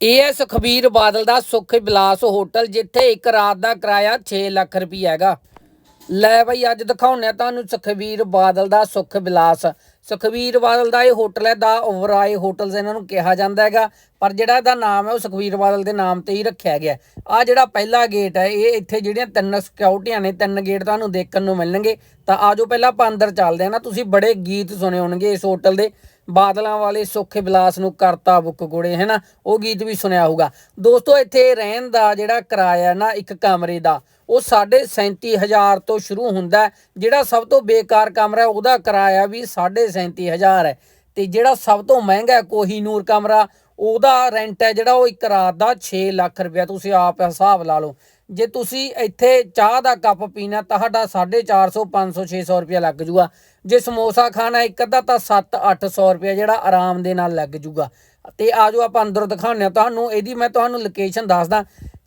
ਇਹ ਹੈ ਸੁਖਬੀਰ ਬਾਦਲ ਦਾ ਸੁਖ ਵਿਲਾਸ ਹੋਟਲ, ਜਿੱਥੇ ਇੱਕ ਰਾਤ ਦਾ ਕਿਰਾਇਆ 6 ਲੱਖ ਰੁਪਏ ਹੈਗਾ। ਲੈ ਬਈ, ਅੱਜ ਦਿਖਾਉਂਦੇ ਆ ਤੁਹਾਨੂੰ ਸੁਖਬੀਰ ਬਾਦਲ ਦਾ ਸੁਖ ਵਿਲਾਸ ਸੁਖਬੀਰ ਬਾਦਲ ਦਾ ਇਹ ਹੋਟਲ ਹੈ, ਦਾ ਓਵਰਾਏ ਹੋਟਲਸ ਇਹਨਾਂ ਨੂੰ ਕਿਹਾ ਜਾਂਦਾ ਹੈਗਾ, ਪਰ ਜਿਹੜਾ ਇਹਦਾ ਨਾਮ ਹੈ, ਉਹ ਸੁਖਬੀਰ ਬਾਦਲ ਦੇ ਨਾਮ ਤੇ ਹੀ ਰੱਖਿਆ ਗਿਆ ਆ ਜਿਹੜਾ ਪਹਿਲਾ ਗੇਟ ਹੈ, ਇਹ ਇੱਥੇ ਜਿਹੜੀਆਂ ਤਿੰਨ ਸਿਕਿਉਰਟੀਆਂ ਨੇ, ਤਿੰਨ ਗੇਟ ਤੁਹਾਨੂੰ ਦੇਖਣ ਨੂੰ ਮਿਲਣਗੇ। ਤਾਂ ਆਜੋ ਪਹਿਲਾਂ ਆਪਾਂ ਅੰਦਰ ਚੱਲਦੇ ਆ ਨਾ, ਤੁਸੀਂ ਬੜੇ ਗੀਤ ਸੁਣੇ ਹੋਣਗੇ ਇਸ ਹੋਟਲ ਦੇ। ਬਾਦਲਾਂ ਵਾਲੇ ਸੁੱਖ ਵਿਲਾਸ ਨੂੰ ਕਰਤਾ ਬੁੱਕ ਗੋੜੇ ਹੈ ਨਾ ਉਹ ਗੀਤ ਵੀ ਸੁਣਿਆ ਹੋਊਗਾ। ਦੋਸਤੋ ਇੱਥੇ ਰਹਿਣ ਦਾ ਜਿਹੜਾ ਕਿਰਾਇਆ ਨਾ ਇੱਕ ਕਮਰੇ ਦਾ ਉਹ 37000 ਤੋਂ ਸ਼ੁਰੂ ਹੁੰਦਾ ਜਿਹੜਾ ਸਭ ਤੋਂ ਬੇਕਾਰ ਕਮਰਾ ਉਹਦਾ ਕਿਰਾਇਆ ਵੀ 37000 ਹੈ। ਤੇ ਜਿਹੜਾ ਸਭ ਤੋਂ ਮਹਿੰਗਾ ਹੈ, ਕੋਹੀਨੂਰ ਕਮਰਾ ਉਹਦਾ ਰੈਂਟ ਹੈ ਜਿਹੜਾ ਉਹ ਇੱਕ ਰਾਤ ਦਾ 6 ਲੱਖ ਰੁਪਇਆ ਤੁਸੀਂ ਆਪ ਹਿਸਾਬ ਲਾ ਲਓ। ਜੇ ਤੁਸੀਂ ਇੱਥੇ ਚਾਹ ਦਾ ਕੱਪ ਪੀਣਾ, ਤੁਹਾਡਾ 450 500 600 ਰੁਪਇਆ ਲੱਗ ਜੂਗਾ। ਜੇ ਸਮੋਸਾ ਖਾਣਾ ਇੱਕ ਅੱਧਾ, ਤਾਂ 7 800 ਰੁਪਇਆ ਜਿਹੜਾ ਆਰਾਮ ਦੇ ਨਾਲ ਲੱਗ ਜੂਗਾ। ਤੇ ਆਜੋ ਆਪਾਂ ਅੰਦਰ ਦਿਖਾਉਂਦੇ ਹਾਂ। ਤੁਹਾਨੂੰ ਇਹਦੀ ਮੈਂ ਤੁਹਾਨੂੰ ਲੋਕੇਸ਼ਨ ਦੱਸਦਾ।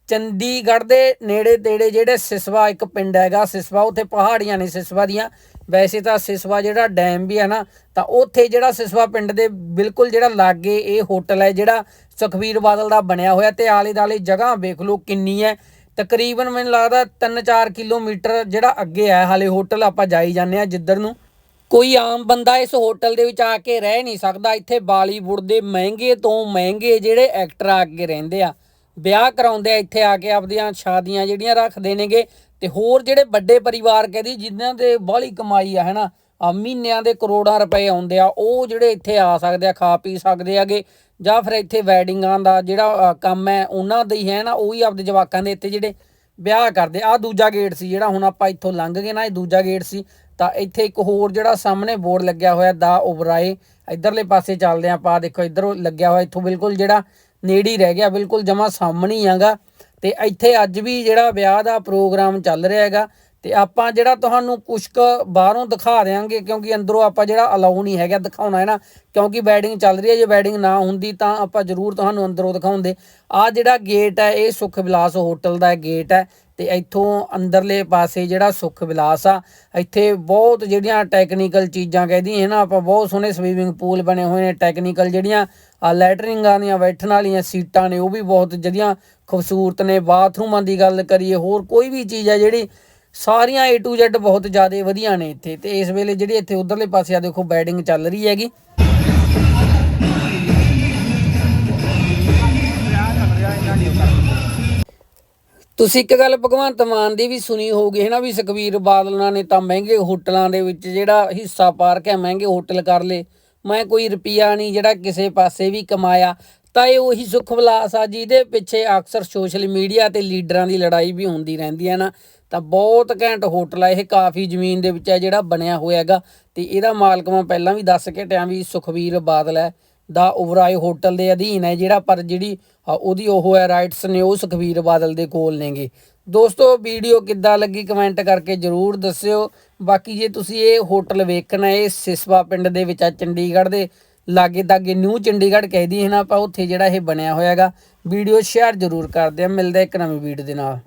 ਚੰਡੀਗੜ੍ਹ ਦੇ ਨੇੜੇ ਤੇੜੇ ਜਿਹੜੇ ਸਿਸਵਾ ਇੱਕ ਪਿੰਡ ਹੈਗਾ, ਸਿਸਵਾ ਉੱਥੇ ਪਹਾੜੀਆਂ ਨੇ ਸਿਸਵਾ ਦੀਆਂ। ਵੈਸੇ ਤਾਂ ਸਿਸਵਾ ਜਿਹੜਾ ਡੈਮ ਵੀ ਹੈ ਨਾ, ਤਾਂ ਉੱਥੇ ਜਿਹੜਾ ਸਿਸਵਾ ਪਿੰਡ ਦੇ ਬਿਲਕੁਲ ਜਿਹੜਾ ਲਾਗੇ ਇਹ ਹੋਟਲ ਹੈ, ਜਿਹੜਾ ਸੁਖਬੀਰ ਬਾਦਲ ਦਾ ਬਣਿਆ ਹੋਇਆ ਤੇ ਆਲੇ ਦਾਲੇ ਜਗ੍ਹਾ ਵੇਖ ਲਓ ਕਿੰਨੀ ਹੈ। ਤਕਰੀਬਨ ਮੈਨੂੰ ਲੱਗਦਾ 3-4 ਕਿਲੋਮੀਟਰ ਜਿਹੜਾ ਅੱਗੇ ਹੈ, ਹਾਲੇ ਹੋਟਲ ਆਪਾਂ ਜਾਈ ਜਾਂਦੇ ਆ ਜਿੱਧਰ ਨੂੰ। ਕੋਈ ਆਮ ਬੰਦਾ ਇਸ ਹੋਟਲ ਦੇ ਵਿੱਚ ਆ ਕੇ ਰਹਿ ਨਹੀਂ ਸਕਦਾ। ਇੱਥੇ ਬਾਲੀਵੁੱਡ ਦੇ ਮਹਿੰਗੇ ਤੋਂ ਮਹਿੰਗੇ ਜਿਹੜੇ ਐਕਟਰ ਆ ਕੇ ਰਹਿੰਦੇ ਆ। ਵਿਆਹ ਕਰਾਉਂਦੇ ਆ, ਇੱਥੇ ਆ ਕੇ ਆਪਦੀਆਂ ਸ਼ਾਦੀਆਂ ਜਿਹੜੀਆਂ ਰੱਖਦੇ ਨੇਗੇ ਤੇ ਹੋਰ ਜਿਹੜੇ ਵੱਡੇ ਪਰਿਵਾਰ ਕਹਦੀ ਜਿਨ੍ਹਾਂ ਦੇ ਬਾਹਲੀ ਕਮਾਈ ਆ, ਹੈਨਾ ਆ ਮਹੀਨਿਆਂ ਦੇ ਕਰੋੜਾਂ ਰੁਪਏ ਆਉਂਦੇ ਆ, ਉਹ ਜਿਹੜੇ ਇੱਥੇ ਆ ਸਕਦੇ ਆ, ਖਾ ਪੀ ਸਕਦੇ ਆਗੇ ਜਾਂ ਫਿਰ ਇੱਥੇ ਵੈਡਿੰਗਾਂ ਦਾ ਜਿਹੜਾ ਕੰਮ ਹੈ, ਉਹਨਾਂ ਦਾ ਹੀ ਹੈ ਨਾ, ਉਹੀ ਆਪਦੇ ਜਵਾਕਾਂ ਦੇ ਇੱਥੇ ਜਿਹੜੇ ਵਿਆਹ ਕਰਦੇ ਆ। ਦੂਜਾ ਗੇਟ ਸੀ ਜਿਹੜਾ, ਹੁਣ ਆਪਾਂ ਇੱਥੋਂ ਲੰਘ ਗਏ ਨਾ, ਇਹ ਦੂਜਾ ਗੇਟ ਸੀ, ਤਾਂ ਇੱਥੇ ਇੱਕ ਹੋਰ ਜਿਹੜਾ ਸਾਹਮਣੇ ਬੋਰਡ ਲੱਗਿਆ ਹੋਇਆ, ਦਾ ਉਬਰਾਏ, ਇਧਰਲੇ ਪਾਸੇ ਚੱਲਦੇ ਆ ਆਪਾਂ ਦੇਖੋ, ਇਧਰੋਂ ਲੱਗਿਆ ਹੋਇਆ, ਇੱਥੋਂ ਬਿਲਕੁਲ ਜਿਹੜਾ ਨੇੜੇ ਹੀ ਰਹਿ ਗਿਆ, ਬਿਲਕੁਲ ਜਮਾ ਸਾਹਮਣੇ ਹੀ ਆਗਾ। ਤੇ ਇੱਥੇ ਅੱਜ ਵੀ ਜਿਹੜਾ ਵਿਆਹ ਦਾ ਪ੍ਰੋਗਰਾਮ ਚੱਲ ਰਿਹਾ ਹੈਗਾ, ਤੇ ਆਪਾਂ ਜਿਹੜਾ ਤੁਹਾਨੂੰ ਕੁਛ ਕੁ ਬਾਹਰੋਂ ਦਿਖਾ ਦੇਾਂਗੇ ਕਿਉਂਕਿ ਅੰਦਰੋਂ ਆਪਾਂ ਜਿਹੜਾ ਅਲਾਉ ਨਹੀਂ ਹੈਗਾ ਦਿਖਾਉਣਾ, ਹੈ ਨਾ? ਕਿਉਂਕਿ ਵੈਡਿੰਗ ਚੱਲ ਰਹੀ ਹੈ, ਜੇ ਵੈਡਿੰਗ ਨਾ ਹੁੰਦੀ ਤਾਂ ਆਪਾਂ ਜ਼ਰੂਰ ਤੁਹਾਨੂੰ ਅੰਦਰੋਂ ਦਿਖਾਉਂਦੇ। ਆ ਜਿਹੜਾ ਗੇਟ ਹੈ, ਇਹ ਸੁਖ ਵਿਲਾਸ ਹੋਟਲ ਦਾ ਗੇਟ ਹੈ। ਤੇ ਇੱਥੋਂ ਅੰਦਰਲੇ ਪਾਸੇ ਜਿਹੜਾ ਸੁਖ ਵਿਲਾਸ ਆ, ਇੱਥੇ ਬਹੁਤ ਜਿਹੜੀਆਂ ਟੈਕਨੀਕਲ ਚੀਜ਼ਾਂ ਕਹਿੰਦੀ ਹੈ ਨਾ, ਆਪਾਂ ਬਹੁਤ ਸੋਹਣੇ ਸਵੀਮਿੰਗ ਪੂਲ ਬਣੇ ਹੋਏ ਨੇ ਟੈਕਨੀਕਲ ਜਿਹੜੀਆਂ ਆ ਲੈਟਰਿੰਗਾਂ ਦੀਆਂ, ਬੈਠਣ ਵਾਲੀਆਂ ਸੀਟਾਂ ਨੇ, ਉਹ ਵੀ ਬਹੁਤ ਜਿਹੜੀਆਂ ਖੂਬਸੂਰਤ ਨੇ। ਬਾਥਰੂਮਾਂ ਦੀ ਗੱਲ ਕਰੀਏ, ਹੋਰ ਕੋਈ ਵੀ ਚੀਜ਼ ਆ ਜਿਹੜੀ ਸਾਰੀਆਂ A to Z ਬਹੁਤ ਜ਼ਿਆਦਾ ਵਧੀਆ ਨੇ ਇੱਥੇ। ਤੇ ਇਸ ਵੇਲੇ ਜਿਹੜੀ ਇੱਥੇ ਉਧਰਲੇ ਪਾਸੇ ਆ, ਦੇਖੋ ਬੈਡਿੰਗ ਚੱਲ ਰਹੀ ਹੈਗੀ। ਤੁਸੀਂ ਇੱਕ ਗੱਲ ਭਗਵੰਤ ਮਾਨ ਦੀ ਵੀ ਸੁਣੀ ਹੋਊਗੀ ਹੈ ਨਾ ਵੀ ਸੁਖਬੀਰ ਬਾਦਲਾਂ ਨੇ ਤਾਂ ਮਹਿੰਗੇ ਹੋਟਲਾਂ ਦੇ ਵਿੱਚ ਜਿਹੜਾ ਹਿੱਸਾ ਪਾਰਕ ਹੈ, ਮਹਿੰਗੇ ਹੋਟਲ ਕਰ ਲੇ ਮੈਂ ਕੋਈ ਰੁਪਿਆ ਨਹੀਂ ਜਿਹੜਾ ਕਿਸੇ ਪਾਸੇ ਵੀ ਕਮਾਇਆ। ਤਾਂ ਇਹ ਉਹੀ ਸੁਖ ਵਿਲਾਸ ਆ ਜਿਹਦੇ ਪਿੱਛੇ ਅਕਸਰ ਸੋਸ਼ਲ ਮੀਡੀਆ ਤੇ ਲੀਡਰਾਂ ਦੀ ਲੜਾਈ ਵੀ ਹੁੰਦੀ ਰਹਿੰਦੀ ਹੈ ਨਾ। ਤਾਂ ਬਹੁਤ ਘੈਂਟ ਹੋਟਲ ਆ, ਇਹ ਕਾਫੀ ਜ਼ਮੀਨ ਦੇ ਵਿੱਚ ਹੈ ਜਿਹੜਾ ਬਣਿਆ ਹੋਇਆ ਹੈਗਾ। ਤੇ ਇਹਦਾ ਮਾਲਕ ਮੈਂ ਪਹਿਲਾਂ ਵੀ ਦੱਸ ਕੇ ਟਿਆਂ ਵੀ ਸੁਖਬੀਰ ਬਾਦਲ ਹੈ। ਦਾ ਓਵਰਾਏ ਹੋਟਲ ਦੇ ਅਧੀਨ ਹੈ ਜਿਹੜਾ, ਪਰ ਜਿਹੜੀ ਉਹਦੀ ਉਹ ਹੈ ਰਾਈਟਸ ਨੇ, ਉਹ ਸੁਖਬੀਰ ਬਾਦਲ ਦੇ ਕੋਲ ਨੇਗੇ। ਦੋਸਤੋ, ਵੀਡੀਓ ਕਿੱਦਾਂ ਲੱਗੀ ਕਮੈਂਟ ਕਰਕੇ ਜਰੂਰ ਦੱਸਿਓ। ਬਾਕੀ ਜੇ ਤੁਸੀਂ ਇਹ ਹੋਟਲ ਵੇਖਣਾ, ਇਹ ਸਿਸਵਾ ਪਿੰਡ ਦੇ ਵਿੱਚ ਆ, ਚੰਡੀਗੜ੍ਹ ਦੇ ਲਾਗੇ ਦਾਗੇ, ਨਿਊ ਚੰਡੀਗੜ੍ਹ ਕਹਿਦੀ ਹੈ ਨਾ ਆਪਾਂ, ਉੱਥੇ ਜਿਹੜਾ ਇਹ ਬਣਿਆ ਹੋਇਆ ਹੈਗਾ ਵੀਡੀਓ ਸ਼ੇਅਰ ਜਰੂਰ ਕਰਦੇ ਆ ਮਿਲਦੇ ਇੱਕ ਨਵੀਂ ਵੀਡੀਓ ਦੇ ਨਾਲ।